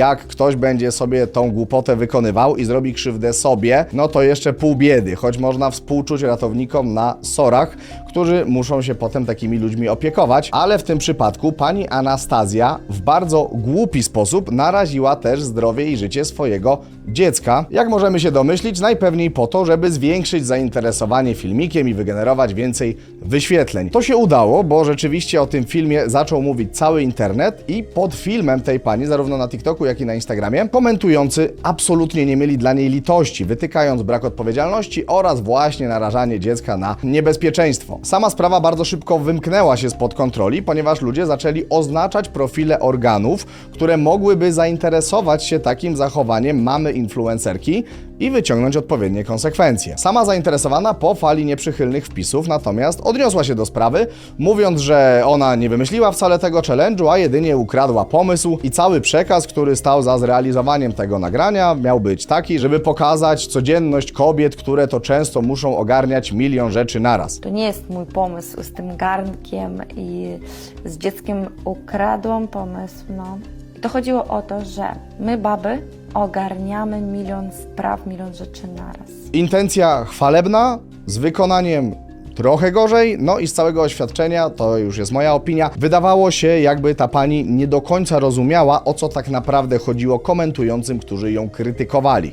Jak ktoś będzie sobie tą głupotę wykonywał i zrobi krzywdę sobie, no to jeszcze pół biedy, choć można współczuć ratownikom na sorach, którzy muszą się potem takimi ludźmi opiekować, ale w tym przypadku pani Anastazja w bardzo głupi sposób naraziła też zdrowie i życie swojego dziecka. Jak możemy się domyślić, najpewniej po to, żeby zwiększyć zainteresowanie filmikiem i wygenerować więcej wyświetleń. To się udało, bo rzeczywiście o tym filmie zaczął mówić cały internet i pod filmem tej pani, zarówno na TikToku, jak i na Instagramie, komentujący absolutnie nie mieli dla niej litości, wytykając brak odpowiedzialności oraz właśnie narażanie dziecka na niebezpieczeństwo. Sama sprawa bardzo szybko wymknęła się spod kontroli, ponieważ ludzie zaczęli oznaczać profile organów, które mogłyby zainteresować się takim zachowaniem mamy influencerki i wyciągnąć odpowiednie konsekwencje. Sama zainteresowana po fali nieprzychylnych wpisów natomiast odniosła się do sprawy, mówiąc, że ona nie wymyśliła wcale tego challenge'u, a jedynie ukradła pomysł i cały przekaz, który stał za zrealizowaniem tego nagrania, miał być taki, żeby pokazać codzienność kobiet, które to często muszą ogarniać milion rzeczy naraz. To nie jest mój pomysł z tym garnkiem i z dzieckiem ukradłam pomysł, no. To chodziło o to, że my baby ogarniamy milion spraw, milion rzeczy naraz. Intencja chwalebna, z wykonaniem trochę gorzej, no i z całego oświadczenia, to już jest moja opinia, wydawało się, jakby ta pani nie do końca rozumiała, o co tak naprawdę chodziło komentującym, którzy ją krytykowali.